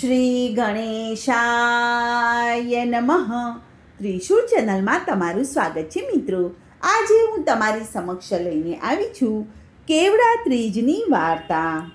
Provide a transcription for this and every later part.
શ્રી ગણેશાય નમઃ. ત્રિશુળ ચેનલમાં તમારું સ્વાગત છે મિત્રો. આજે હું તમારી સમક્ષ લઈને આવી છું કેવડા ત્રીજની વાર્તા.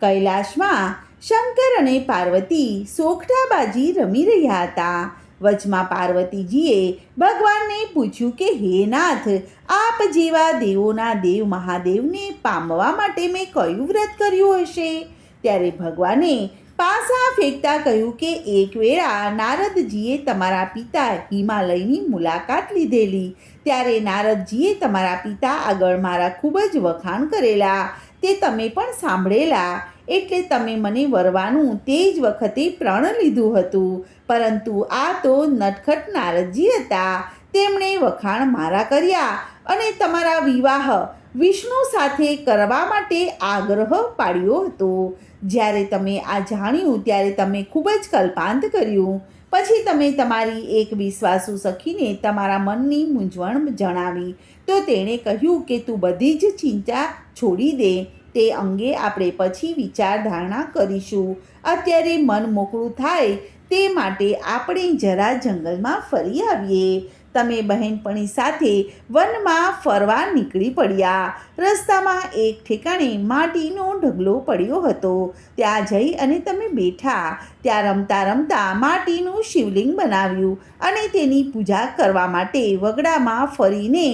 કૈલાશમાં શંકર અને પાર્વતી સોખટાબાજી રમી રહ્યા હતા. વચમાં પાર્વતીજીએ ભગવાનને પૂછ્યું કે, હે નાથ, આપ જેવા દેવોના દેવ મહાદેવને પામવા માટે મેં કયું વ્રત કર્યું હશે? ત્યારે ભગવાને પાસા ફેંકતા કહ્યું કે એક વેળા નારદજીએ તમારા પિતા હિમાલયની મુલાકાત લીધેલી. ત્યારે નારદજીએ તમારા પિતા આગળ મારા ખૂબ જ વખાણ કરેલા. તે તમે પણ સાંભળેલા. એટલે તમે મને વરવાનું તે જ વખતે પ્રણ લીધું હતું. પરંતુ આ તો નટખટ નારદજી હતા. તેમણે વખાણ મારા કર્યા અને તમારા વિવાહ વિષ્ણુ સાથે કરવા માટે આગ્રહ પાડ્યો હતો. જ્યારે તમે આ જાણ્યું, ત્યારે તમે ખૂબ જ કલ્પાંત કર્યું. પછી તમે તમારી એક વિશ્વાસુ સખીને તમારા મનની મૂંઝવણ જણાવી. તો તેણે કહ્યું કે તું બધી જ ચિંતા છોડી દે. તે અંગે આપણે પછી વિચારધારણા કરીશું. અત્યારે મન મોકળું થાય તે માટે આપણે જરા જંગલમાં ફરી આવીએ. તમે બહેનપણી સાથે વનમાં ફરવા નીકળી પડ્યા. રસ્તામાં એક ઠેકાણે માટીનો ઢગલો પડ્યો હતો. ત્યાં જઈ અને તમે બેઠા. ત્યાં રમતા રમતા માટીનું શિવલિંગ બનાવ્યું અને તેની પૂજા કરવા માટે વગડામાં ફરીને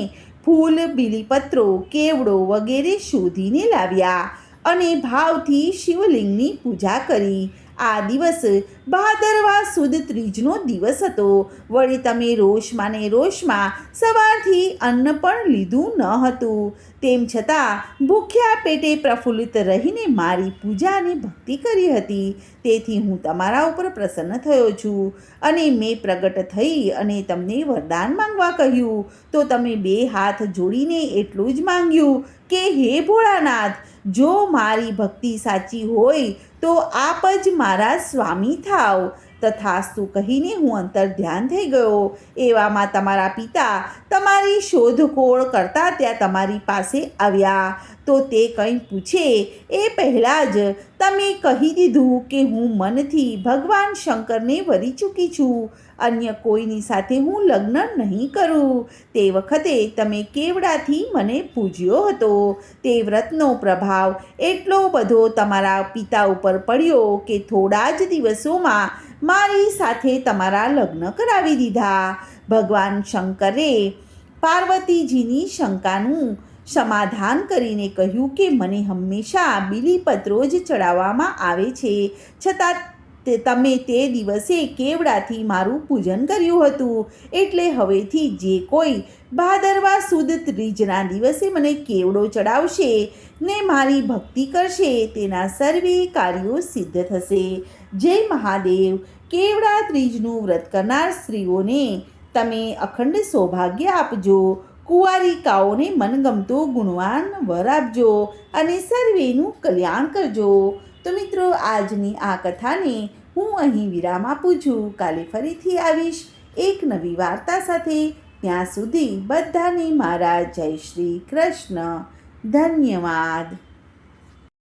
ફૂલ, બીલીપત્રો, કેવડો વગેરે શોધીને લાવ્યા અને ભાવથી શિવલિંગની પૂજા કરી. આ દિવસ ભાદરવા સુદ ત્રીજનો દિવસ હતો. વળી તમે રોષમાં ને રોષમાં સવારથી અન્ન પણ લીધું ન હતું. તેમ છતાં ભૂખ્યા પેટે પ્રફુલ્લિત રહીને મારી પૂજા અને ભક્તિ કરી હતી. તેથી હું તમારા ઉપર પ્રસન્ન થયો છું અને મેં પ્રગટ થઈ અને તમને વરદાન માંગવા કહ્યું. તો તમે બે હાથ જોડીને એટલું જ માંગ્યું કે, હે ભોળાનાથ, જો મારી ભક્તિ સાચી હોય તો આપ જ મારા સ્વામી થાવ. તથાસ્તુ કહીને હું અંતર ધ્યાન થઈ ગયો? એવામાં તમારા પિતા તમારી શોધખોળ કરતા ત્યાં તમારી પાસે આવ્યા. તો તે કંઈ પૂછે? એ પહેલાં જ તમે કહી દીધું કે હું મનથી ભગવાન શંકરને વરી ચૂકી છું. અન્ય કોઈની સાથે હું લગ્ન નહીં કરું. તે વખતે તમે કેવડાથી મને પૂજ્યો હતો? તે વ્રતનો પ્રભાવ એટલો બધો તમારા પિતા ઉપર પડ્યો કે થોડા જ દિવસોમાં મારી સાથે તમારા લગ્ન કરાવી દીધા. ભગવાન શંકરે પાર્વતીજીની શંકાનું સમાધાન કરીને કહ્યું કે મને હંમેશા બિલીપત્રો જ ચડાવવામાં આવે છે. છતાં તે તમે તે દિવસે કેવડાથી મારું પૂજન કર્યું હતું? એટલે હવેથી જે કોઈ ભાદરવા સુદ ત્રીજના દિવસે મને કેવડો ચડાવશે ને મારી ભક્તિ કરશે તેના સર્વે કાર્યો સિદ્ધ થશે. જય મહાદેવ. કેવડા ત્રીજનું વ્રત કરનાર સ્ત્રીઓને તમે અખંડ સૌભાગ્ય આપજો. કુંવારિકાઓને મનગમતો ગુણવાન વર આપજો અને સર્વેનું કલ્યાણ કરજો. તો મિત્રો, આજની આ કથાને હું અહીં વિરામ આપું છું. કાલે ફરીથી આવીશ એક નવી વાર્તા સાથે. ત્યાં સુધી બધાને મારા જય શ્રી કૃષ્ણ. ધન્યવાદ.